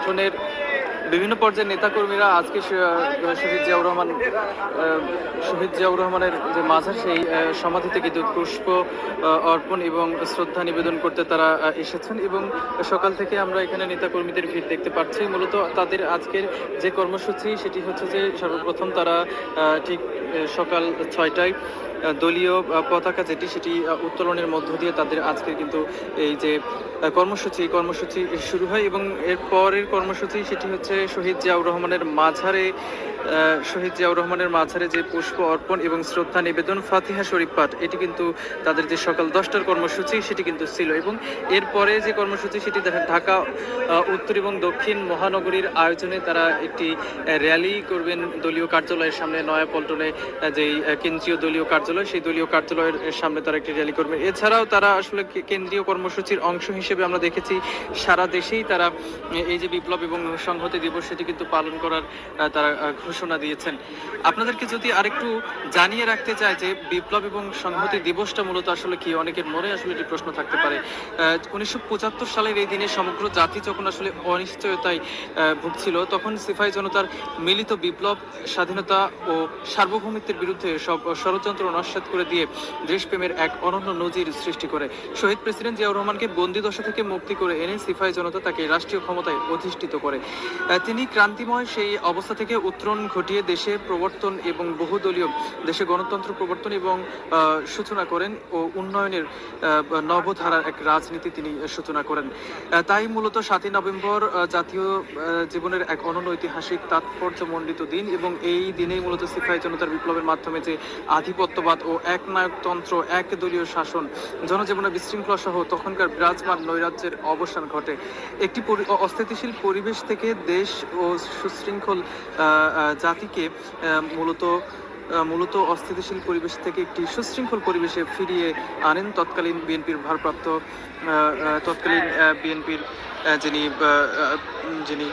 সংগঠনের বিভিন্ন পর্যায়ের নেতাকর্মীরা আজকে শহীদ জিয়াউর রহমান শহীদ জিয়াউর রহমানের যে মাঝার সেই সমাধিতে কিন্তু পুষ্প অর্পণ এবং শ্রদ্ধা নিবেদন করতে তারা এসেছেন এবং সকাল থেকে আমরা এখানে নেতাকর্মীদের ভিড় দেখতে পাচ্ছি। মূলত তাদের আজকের যে কর্মসূচি সেটি হচ্ছে যে সর্বপ্রথম তারা ঠিক সকাল ছয়টায় দলীয় পতাকা যেটি সেটি উত্তোলনের মধ্য দিয়ে তাদের আজকে কিন্তু এই যে কর্মসূচি কর্মসূচি শুরু হয় এবং এর পরের কর্মসূচি সেটি হচ্ছে শহীদ জিয়াউর রহমানের মাঝারে শহীদ জিয়াউর রহমানের মাঝারে যে পুষ্প অর্পণ এবং শ্রদ্ধা নিবেদন ফাতিহা শরীফ পাঠ, এটি কিন্তু তাদের যে সকাল দশটার কর্মসূচি সেটি কিন্তু ছিল এবং এরপরে যে কর্মসূচি সেটি ঢাকা উত্তর এবং দক্ষিণ মহানগরীর আয়োজনে তারা একটি র্যালি করবেন দলীয় কার্যালয়ের সামনে নয়াপল্টনে যেই কেন্দ্রীয় দলীয় কার্যালয়, সেই দলীয় কার্যালয়ের সামনে তারা একটি র্যালি করবেন এছাড়াও তারা আসলে কেন্দ্রীয় কর্মসূচির অংশ হিসেবে আমরা দেখেছি, সারা দেশেই তারা এই যে বিপ্লব এবং সংহতি দিবস সেটি কিন্তু পালন করার তারা ঘোষণা দিয়েছেন। আপনাদেরকে যদি আরেকটু জানিয়ে রাখতে চাই যে বিপ্লব এবং সংহতি দিবসটা মূলত আসলে কি? অনেকের মনে আসলে এটি প্রশ্ন থাকতে পারে। উনিশশো পঁচাত্তর সালের এই দিনে সমগ্র জাতি যখন আসলে অনিশ্চয়তায় ভুগছিল তখন সিপাহী জনতার মিলিত বিপ্লব স্বাধীনতা ও সার্বভৌমিত্বের বিরুদ্ধে সব ষড়যন্ত্র নস্যাৎ করে দিয়ে দেশপ্রেমের এক অনন্য নজির সৃষ্টি করে। শহীদ প্রেসিডেন্ট জিয়াউর রহমানকে বন্দি দশা থেকে মুক্তি করে এনে সিপাহী জনতা তাকে রাষ্ট্রীয় ক্ষমতায় অধিষ্ঠিত করে। তিনি ক্রান্তিময় সেই অবস্থা থেকে উত্তরণ ঘটিয়ে দেশে প্রবর্তন এবং বহুদলীয় দেশে গণতন্ত্র প্রবর্তন এবং সূচনা করেন ও উন্নয়নের নবধারার এক রাজনীতি তিনি সূচনা করেন। তাই মূলত সাতই নভেম্বর জাতীয় জীবনের এক অনন্য ঐতিহাসিক তাৎপর্যমণ্ডিত দিন এবং এই দিনেই মূলত সিপাহী জনতার বিপ্লবের মাধ্যমে যে আধিপত্যবাদ ও একনায়কতন্ত্র এক দলীয় শাসন, জনজীবনে বিশৃঙ্খলা সহ তখনকার বিরাজমান নৈরাজ্যের অবসান ঘটে। একটি অস্থিতিশীল পরিবেশ থেকে দেশ ও সুশৃঙ্খল জাতিকে মূলত মূলত অস্থিতিশীল পরিবেশ থেকে একটি সুশৃঙ্খল পরিবেশে ফিরিয়ে আনেন তৎকালীন বিএনপির ভারপ্রাপ্ত তৎকালীন বিএনপির যিনি যিনি